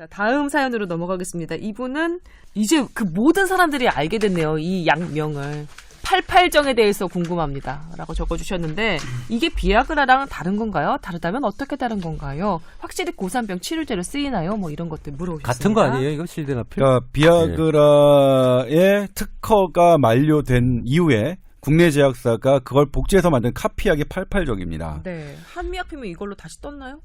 자, 다음 사연으로 넘어가겠습니다. 이분은 이제 그 모든 사람들이 알게 됐네요. 이 약명을. 88정에 대해서 궁금합니다. 라고 적어주셨는데, 이게 비아그라랑 다른 건가요? 다르다면 어떻게 다른 건가요? 확실히 고산병 치료제로 쓰이나요? 뭐 이런 것들 물어보셨습니다. 같은 거 아니에요? 이거 실드나필? 그러니까 비아그라의 특허가 만료된 이후에 국내 제약사가 그걸 복제해서 만든 카피약이 88적입니다. 네. 한미약품은 이걸로 다시 떴나요?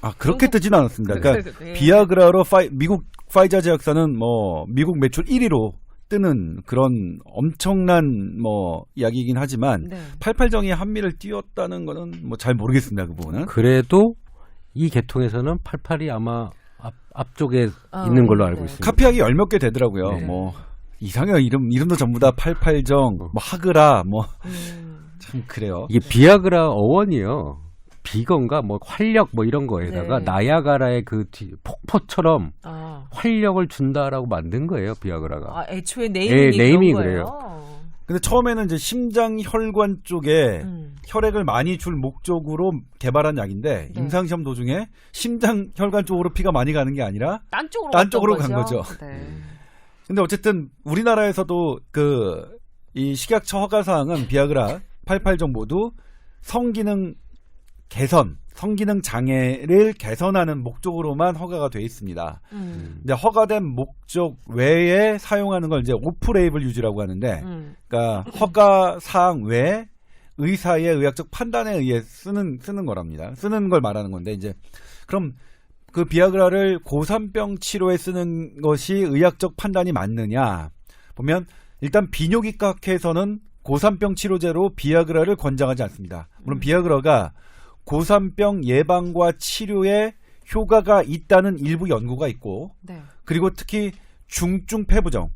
아 그렇게 뜨진 않았습니다. 그러니까 네. 비아그라로 파이, 미국 파이자 제약사는 뭐 미국 매출 1위로 뜨는 그런 엄청난 뭐 이야기이긴 하지만 네. 88정이 한미를 띄웠다는 거는 뭐 잘 모르겠습니다. 그 부분은. 그래도 이 계통에서는 88이 아마 앞, 앞쪽에 아, 있는 걸로 알고 네. 있습니다. 카피약이 열 몇 개 되더라고요. 네. 뭐 이상해요. 이름 이름도 전부 다 88정, 뭐 하그라 뭐참 음. 그래요. 이게 비아그라 어원이요. 비건가 뭐 활력 뭐 이런 거에다가 네. 나야가라의 그 뒤- 폭포처럼 아. 활력을 준다라고 만든 거예요 비아그라가. 아, 애초에 네이밍이, 예, 네이밍이 그런 그래요. 거예요. 근데 처음에는 이제 심장 혈관 쪽에 음. 혈액을 많이 줄 목적으로 개발한 약인데 네. 임상 시험 도중에 심장 혈관 쪽으로 피가 많이 가는 게 아니라 딴 쪽으로 딴 쪽으로 간 거죠. 네. 근데 어쨌든 우리나라에서도 그 이 식약처 허가 사항은 비아그라 88종 모두 성기능 개선, 성기능 장애를 개선하는 목적으로만 허가가 돼 있습니다. 음. 근데 허가된 목적 외에 사용하는 걸 이제 오프레이블 유지라고 하는데 음. 그러니까 허가 사항 외에 의사의 의학적 판단에 의해 쓰는 쓰는 거랍니다. 쓰는 걸 말하는 건데 이제 그럼 그 비아그라를 고산병 치료에 쓰는 것이 의학적 판단이 맞느냐 보면 일단 비뇨기과학회에서는 고산병 치료제로 비아그라를 권장하지 않습니다. 물론 비아그라가 고산병 예방과 치료에 효과가 있다는 일부 연구가 있고 네. 그리고 특히 중증 폐부종,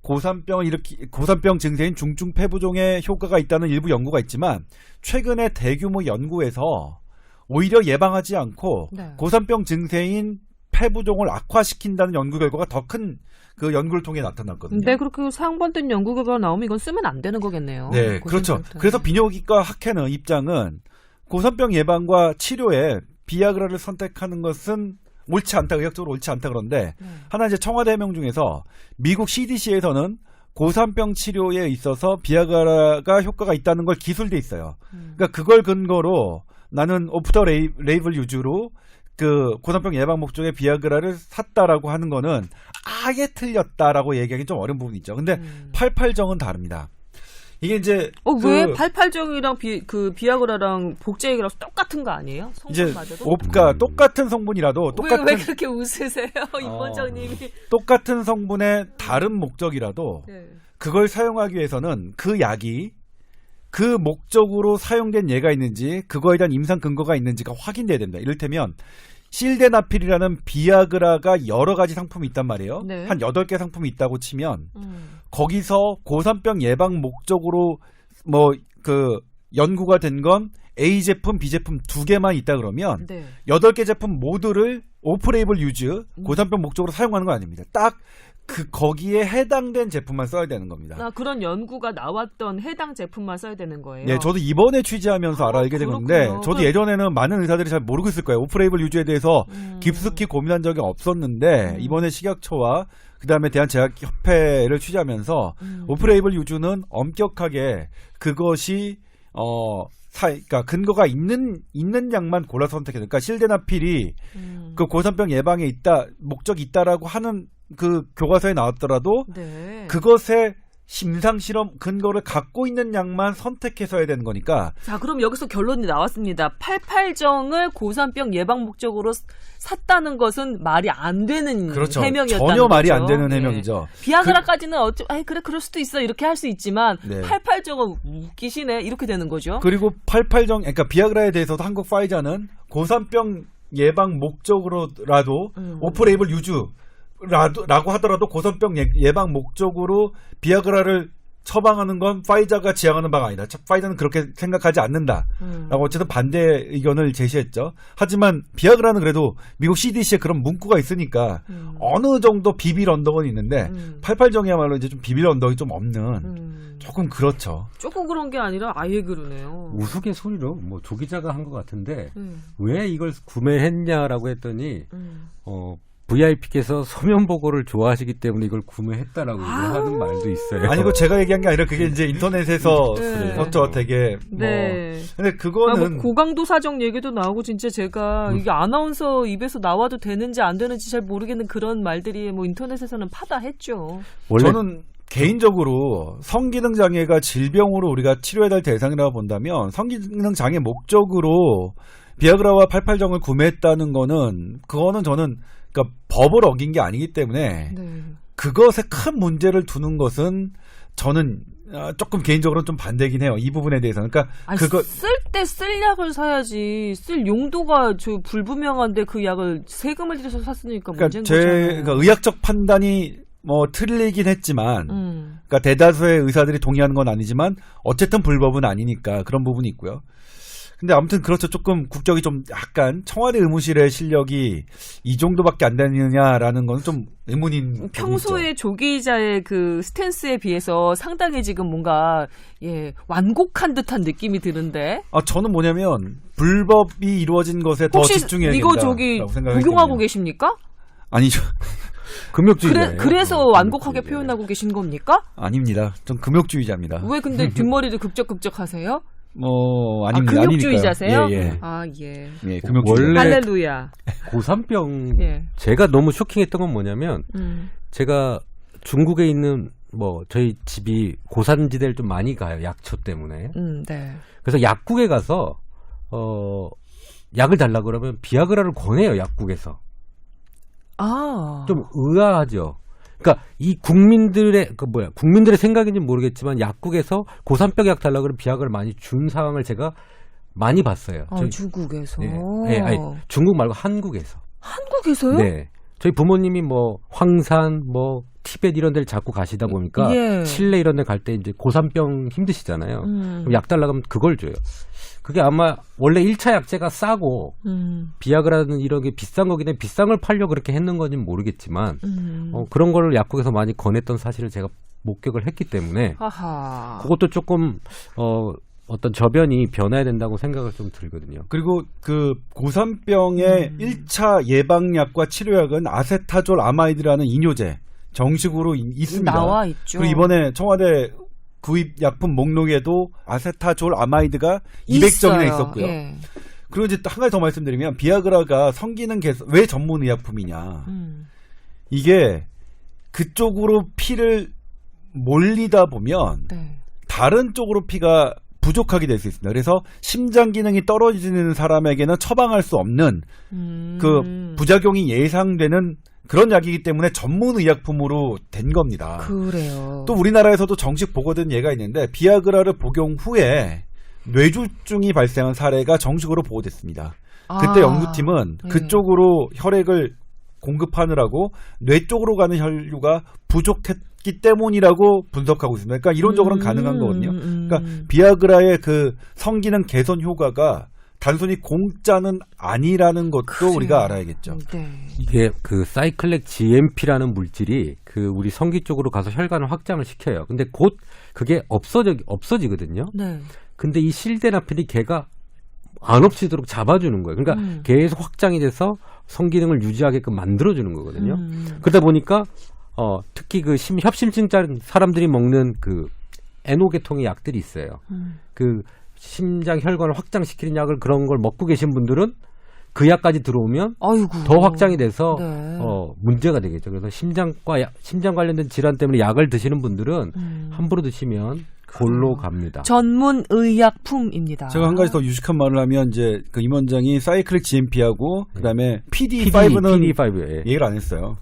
고산병을 일으키 고산병 증세인 중증 폐부종에 효과가 있다는 일부 연구가 있지만 최근에 대규모 연구에서 오히려 예방하지 않고 네. 고산병 증세인 폐부종을 악화시킨다는 연구 결과가 더 큰 그 연구를 통해 나타났거든요. 근데 그렇게 상반된 연구 결과가 나오면 이건 쓰면 안 되는 거겠네요. 네, 그렇죠. 그래서 비뇨기과 학회는 입장은 고산병 예방과 치료에 비아그라를 선택하는 것은 옳지 않다, 의학적으로 옳지 않다 그런데 네. 하나 이제 청와대 해명 중에서 미국 CDC에서는 고산병 치료에 있어서 비아그라가 효과가 있다는 걸 기술돼 있어요. 음. 그러니까 그걸 근거로 나는 오프 더 레이, 레이블 유주로 그 고산병 예방 목적의 비아그라를 샀다라고 하는 거는 아예 틀렸다라고 얘기하기 좀 어려운 부분이 있죠. 근데 음. 88정은 다릅니다. 이게 이제 어, 그왜 88정이랑 비, 그 비아그라랑 복제액이랑 똑같은 거 아니에요? 이제 성분마저도? 옵가 음. 똑같은 성분이라도 똑같은 왜, 왜 그렇게 웃으세요, 임 원장님이? 똑같은 성분의 다른 목적이라도 네. 그걸 사용하기 위해서는 그 약이 그 목적으로 사용된 예가 있는지 그거에 대한 임상 근거가 있는지가 확인돼야 됩니다. 이를테면 실데나필이라는 비아그라가 여러 가지 상품이 있단 말이에요. 네. 한 8개 상품이 있다고 치면 음. 거기서 고산병 예방 목적으로 뭐 그 연구가 된 건 A 제품, B 제품 두 개만 있다 그러면 네. 여덟 개 제품 모두를 오프레이블 유즈 음. 고산병 목적으로 사용하는 건 아닙니다. 딱 그 거기에 해당된 제품만 써야 되는 겁니다. 아, 그런 연구가 나왔던 해당 제품만 써야 되는 거예요. 네, 저도 이번에 취재하면서 아, 알게 된 건데, 그렇군요. 저도 예전에는 많은 의사들이 잘 모르고 있을 거예요. 오프레이블 유즈에 대해서 음. 깊숙이 고민한 적이 없었는데, 음. 이번에 식약처와 그 다음에 대한제약협회를 취재하면서, 음. 오프레이블 유즈는 엄격하게 그것이, 어, 사, 그러니까 근거가 있는, 있는 약만 골라 선택해야 돼. 그러니까 실데나필이 음. 그 고산병 예방에 있다, 목적이 있다라고 하는 그 교과서에 나왔더라도, 네. 그것에 심상 실험 근거를 갖고 있는 약만 선택해서 해야 되는 거니까 자, 그럼 여기서 결론이 나왔습니다. 88정을 고산병 예방 목적으로 샀다는 것은 말이 안 되는 해명이었다는 그렇죠. 전혀 말이 안 거죠. 되는 네. 해명이죠. 비아그라까지는 어쩌, 아이 그래 그럴 수도 있어 이렇게 할 수 있지만 네. 88정은 웃기시네 이렇게 되는 거죠. 그리고 88정 그러니까 비아그라에 대해서도 한국 파이자는 고산병 예방 목적으로라도 음. 오프레이블 유주 라도 라고 하더라도 고산병 예- 예방 목적으로 비아그라를 처방하는 건 파이자가 지향하는 바가 아니다. 자, 파이자는 그렇게 생각하지 않는다. 음. 라고 어쨌든 반대 의견을 제시했죠. 하지만 비아그라는 그래도 미국 CDC에 그런 문구가 있으니까 음. 어느 정도 비빌 언덕은 있는데 음. 88정이야말로 이제 좀 비빌 언덕이 좀 없는 음. 조금 그렇죠. 조금 그런 게 아니라 아예 그러네요. 우스갯소리로 뭐 조 기자가 한 것 같은데 음. 왜 이걸 구매했냐라고 했더니 음. 어 VIP께서 서면 보고를 좋아하시기 때문에 이걸 구매했다라고 아우. 하는 말도 있어요. 아니, 그 제가 얘기한 게 아니라 그게 이제 인터넷에서 네. 그렇죠. 되게 뭐. 네. 근데 아, 그거는 뭐 고강도 사정 얘기도 나오고 진짜 제가 이게 아나운서 입에서 나와도 되는지 안 되는지 잘 모르겠는 그런 말들이 뭐 인터넷에서는 파다했죠. 원래 저는 개인적으로 성기능 장애가 질병으로 우리가 치료해야 될 대상이라고 본다면 성기능 장애 목적으로 비아그라와 팔팔정을 구매했다는 거는 그거는 저는 그러니까 법을 어긴 게 아니기 때문에 네. 그것에 큰 문제를 두는 것은 저는 아, 조금 개인적으로는 좀 반대긴 해요. 이 부분에 대해서는. 그러니까 아니, 그거 쓸 때 쓸 약을 사야지. 쓸 용도가 저 불분명한데 그 약을 세금을 들여서 샀으니까 그러니까 제. 그러니까 의학적 판단이 뭐 틀리긴 했지만 음. 그러니까 대다수의 의사들이 동의하는 건 아니지만 어쨌든 불법은 아니니까 그런 부분이 있고요. 근데 아무튼 그렇죠. 조금 국적이 좀 약간 청와대 의무실의 실력이 이 정도밖에 안 되느냐라는 건 좀 의문인 평소에 조 기자의 그 스탠스에 비해서 상당히 지금 뭔가 예 완곡한 듯한 느낌이 드는데. 아 저는 뭐냐면 불법이 이루어진 것에 더 집중해야 이거 된다라고 저기 복용하고. 계십니까? 아니죠. 금욕주의자예요. 그래, 그래 서 어, 완곡하게. 표현하고 계신 겁니까? 아닙니다. 좀 금욕주의자입니다. 왜 근데 뒷머리도 극적극적하세요? 뭐 아, 아닙니다. 금욕주의자세요? 아니니까요. 예, 예. 아 예. 예, 금욕주의자. 원래- 할렐루야. 고산병 예. 제가 너무 쇼킹했던 건 뭐냐면 음. 제가 중국에 있는 뭐 저희 집이 고산지대를 좀 많이 가요 약초 때문에 음, 네. 그래서 약국에 가서 어 약을 달라 그러면 비아그라를 권해요 약국에서 아. 좀 의아하죠. 그러니까 이 국민들의 그 뭐야 국민들의 생각인지 는 모르겠지만 약국에서 고산병 약 달라 그러면 비아그라를 많이 준 상황을 제가 많이 봤어요. 아, 저희- 중국에서. 예, 예, 아니, 중국 말고 한국에서. 한국에서요? 네. 저희 부모님이 뭐 황산, 뭐 티벳 이런 데를 자꾸 가시다 보니까 예. 칠레 이런 데 갈 때 이제 고산병 힘드시잖아요. 음. 그럼 약 달라고 하면 그걸 줘요. 그게 아마 원래 1차 약제가 싸고 음. 비아그라는 이런 게 비싼 거긴 해 비싼 걸 팔려고 그렇게 했는 건지는 모르겠지만 음. 어, 그런 거를 약국에서 많이 권했던 사실을 제가 목격을 했기 때문에 하하. 그것도 조금 어, 어떤 저변이 변해야 된다고 생각을 좀 들거든요. 그리고 그 고산병의 음. 1차 예방약과 치료약은 아세타졸 아마이드라는 이뇨제 정식으로 이- 있습니다. 나와 있죠. 그리고 이번에 청와대 구입 약품 목록에도 아세타졸 아마이드가 200정이나 있어요. 있었고요. 예. 그리고 이제 또 한 가지 더 말씀드리면 비아그라가 성기능 개선 왜 전문 의약품이냐? 음. 이게 그쪽으로 피를 몰리다 보면 네. 다른 쪽으로 피가 부족하게 될 수 있습니다. 그래서 심장 기능이 떨어지는 사람에게는 처방할 수 없는 음. 그 부작용이 예상되는 그런 약이기 때문에 전문 의약품으로 된 겁니다. 그래요. 또 우리나라에서도 정식 보고된 예가 있는데 비아그라를 복용 후에 뇌졸중이 발생한 사례가 정식으로 보고됐습니다. 그때 아. 연구팀은 네. 그쪽으로 혈액을 공급하느라고 뇌 쪽으로 가는 혈류가 부족했기 때문이라고 분석하고 있습니다. 그러니까 이론적으로는 음, 가능한 거거든요. 음. 그러니까 비아그라의 그 성기능 개선 효과가 단순히 공짜는 아니라는 것도 그래요. 우리가 알아야겠죠. 네. 이게 그 사이클렉 GMP라는 물질이 그 우리 성기 쪽으로 가서 혈관을 확장을 시켜요. 근데 곧 그게 없어져 없어지거든요. 네. 근데 이 실데나필이 걔가 안 없어지도록 잡아주는 거예요. 그러니까 음. 계속 확장이 돼서 성기능을 유지하게끔 만들어주는 거거든요. 음. 그러다 보니까 어 특히 그 심, 협심증자 사람들이 먹는 그 에노계통의 약들이 있어요. 음. 그 심장 혈관을 확장시키는 약을 그런 걸 먹고 계신 분들은 그 약까지 들어오면 아이고. 더 확장이 돼서 네. 어 문제가 되겠죠. 그래서 심장과 약- 심장 관련된 질환 때문에 약을 드시는 분들은 음. 함부로 드시면 골로 갑니다. 전문 의약품입니다. 제가 한 가지 더 유식한 말을 하면 이제 그 임원장이 사이클릭 GMP하고 그다음에 PD, PD5는 PD5 예. 얘기를 안 했어요.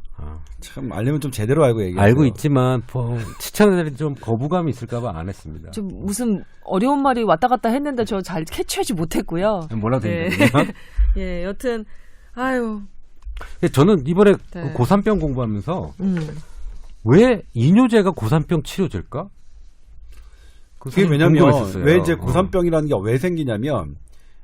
아, 참 알려면 좀 제대로 알고 얘기해요. 알고 있지만 뭐, 시청자들이 좀 거부감이 있을까봐 안 했습니다. 좀 무슨 어려운 말이 왔다 갔다 했는데 저 잘 캐치하지 못했고요. 몰라도 네. 되는군요. 예, 여튼 아유. 저는 이번에 네. 그 고산병 공부하면서 음. 왜 이뇨제가 고산병 치료제일까? 그 그게 왜냐면 궁금했었어요. 왜 이제 어. 고산병이라는 게 왜 생기냐면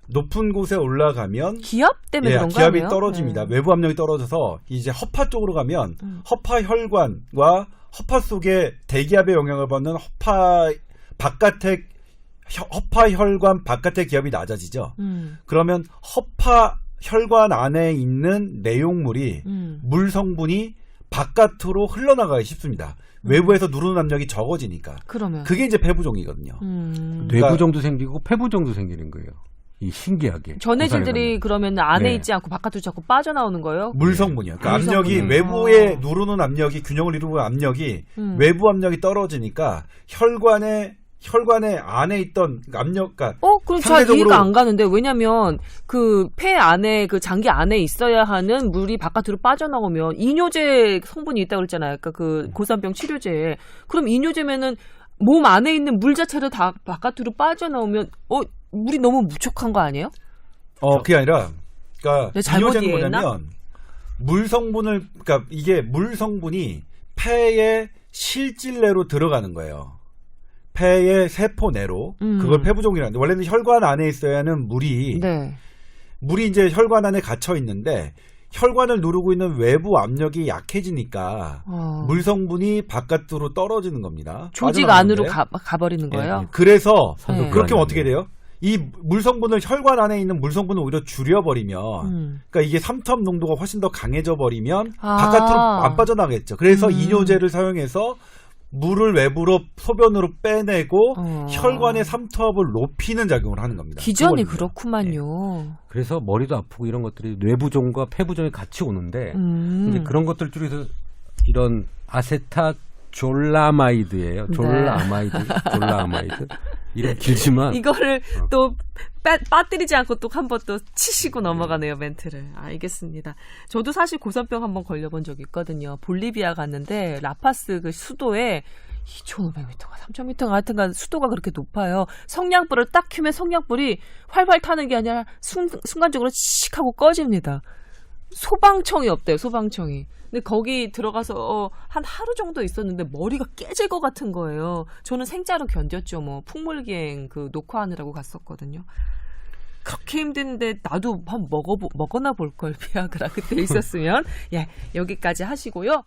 높은 곳에 올라가면 기압 때문에 예, 그런가 기압이. 떨어집니다. 네. 외부 압력이 떨어져서 이제 허파 쪽으로 가면 음. 허파 혈관과 허파 속에 대기압의 영향을 받는 허파 바깥의 혀- 허파 혈관 바깥의 기압이 낮아지죠. 음. 그러면 허파 혈관 안에 있는 내용물이 음. 물 성분이 바깥으로 흘러나가기 쉽습니다. 외부에서 누르는 압력이 적어지니까. 그러면. 그게 이제 폐부종이거든요. 음. 뇌부종도 생기고 폐부종도 생기는 거예요. 이 신기하게. 전해질들이 그러면 안에 네. 있지 않고 바깥으로 자꾸 빠져나오는 거예요? 물 성분이요. 그러니까 물 압력이 성분이. 외부에 어. 누르는 압력이 균형을 이루는 압력이 음. 외부 압력이 떨어지니까 혈관에 혈관에 안에 있던 압력, 그러니까 어, 그럼 잘 상대적으로- 이해가 안 가는데 왜냐면 그 폐 안에 그 장기 안에 있어야 하는 물이 바깥으로 빠져나오면 이뇨제 성분이 있다고 그랬잖아요. 그러니까 그 고산병 치료제에. 그럼 이뇨제면은 몸 안에 있는 물 자체를 다 바깥으로 빠져나오면 어 물이 너무 무척한 거 아니에요? 어 그게 아니라 그러니까 네, 잘못 이해했나? 뭐냐면 물 성분을 그러니까 이게 물 성분이 폐의 실질 내로 들어가는 거예요. 폐의 세포 내로 음. 그걸 폐부종이라는데 원래는 혈관 안에 있어야 하는 물이 네. 물이 이제 혈관 안에 갇혀 있는데 혈관을 누르고 있는 외부 압력이 약해지니까 어. 물 성분이 바깥으로 떨어지는 겁니다. 조직. 안으로 가, 가버리는 거예요. 예, 예. 그래서 네. 그렇게 하면 어떻게 돼요? 이 물 성분을 혈관 안에 있는 물 성분을 오히려 줄여버리면 음. 그러니까 이게 삼투압 농도가 훨씬 더 강해져 버리면 아. 바깥으로 안 빠져나가겠죠. 그래서 음. 이뇨제를 사용해서 물을 외부로 소변으로 빼내고 어. 혈관의 삼투압을 높이는 작용을 하는 겁니다. 기전이. 그렇구만요. 그래서 머리도 아프고 이런 것들이 뇌부종과 폐부종이 같이 오는데 음. 이제 그런 것들 중에서 이런 아세타 졸라마이드예요. 네. 졸라마이드, 졸라마이드. 이름 길지만 이거를 어. 또 빠, 빠뜨리지 않고 또 한 번 또 치시고 넘어가네요 멘트를 알겠습니다. 저도 사실 고산병 한 번 걸려본 적이 있거든요. 볼리비아 갔는데 라파스 그 수도에 2,500m가 3,000m가 하여튼간 수도가 그렇게 높아요. 성냥불을 딱 켜면 성냥불이 활활 타는 게 아니라 순, 순간적으로 칙 하고 꺼집니다. 소방청이 없대요, 소방청이. 근데 거기 들어가서 어, 한 하루 정도 있었는데 머리가 깨질 것 같은 거예요. 저는 생자로 견뎠죠, 뭐. 풍물기행 그 녹화하느라고 갔었거든요. 그렇게 힘든데 나도 한번 먹어 먹어나 볼걸 비아그라 그때 있었으면 예 여기까지 하시고요.